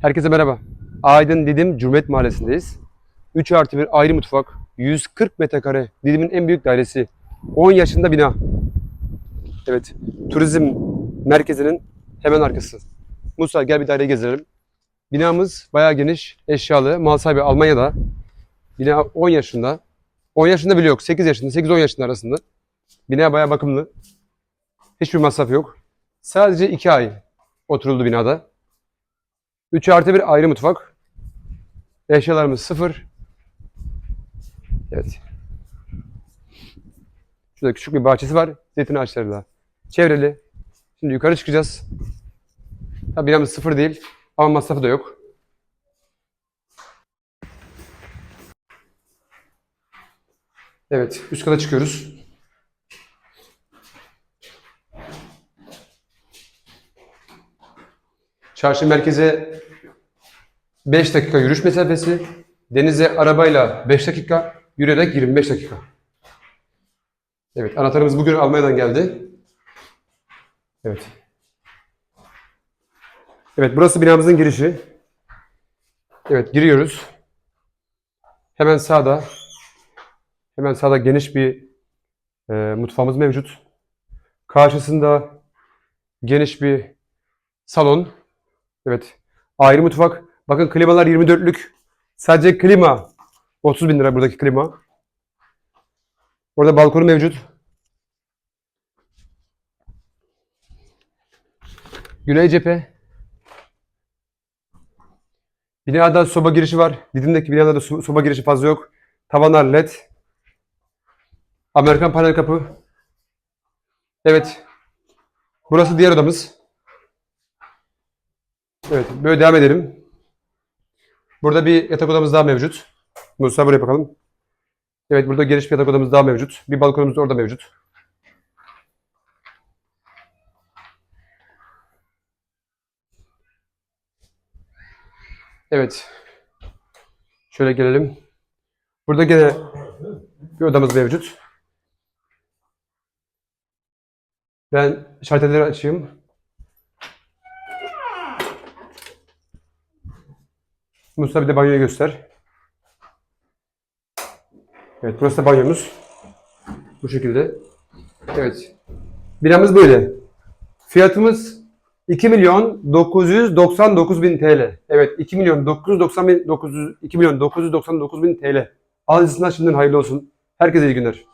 Herkese merhaba. Aydın Didim Cumhuriyet Mahallesi'ndeyiz. 3 artı 1 ayrı mutfak, 140 metrekare, Didim'in en büyük dairesi, 10 yaşında bina. Evet, turizm merkezinin hemen arkası. Musa gel bir daireyi gezelim. Binamız bayağı geniş, eşyalı, mal sahibi Almanya'da. Bina 10 yaşında. 10 yaşında bile yok, 8 yaşında, 8-10 yaşında arasında. Bina bayağı bakımlı. Hiçbir masraf yok. Sadece 2 ay oturuldu binada. 3 artı bir ayrı mutfak. Eşyalarımız sıfır. Evet. Şurada küçük bir bahçesi var. Zeytin ağaçlarıyla çevrili. Şimdi yukarı çıkacağız. Tabii binamız sıfır değil ama masrafı da yok. Evet, üst kata çıkıyoruz. Çarşı merkeze 5 dakika yürüyüş mesafesi, denize arabayla 5 dakika, yürüyerek 25 dakika. Evet, anahtarımız bugün Almanya'dan geldi. Evet. Evet, burası binamızın girişi. Evet, giriyoruz. Hemen sağda, hemen sağda geniş bir e, mutfağımız mevcut. Karşısında geniş bir salon. Evet. Ayrı mutfak. Bakın klimalar 24'lük. Sadece klima. 30 bin lira buradaki klima. Orada balkonu mevcut. Güney cephe. Binada soba girişi var. Didim'deki binada da so- soba girişi fazla yok. Tavanlar led. Amerikan panel kapı. Evet. Burası diğer odamız. Evet, böyle devam edelim. Burada bir yatak odamız daha mevcut. Musa buraya bakalım. Evet, burada geniş bir yatak odamız daha mevcut. Bir balkonumuz orada mevcut. Evet. Şöyle gelelim. Burada gene bir odamız mevcut. Ben şalterleri açayım. Musa bir de banyoyu göster. Evet burası da banyomuz. Bu şekilde. Evet. Binamız böyle. Fiyatımız 2 milyon 999 bin TL. Evet 2 milyon 990 bin 900, 2 milyon 999 bin TL. Alıcısına şimdiden hayırlı olsun. Herkese iyi günler.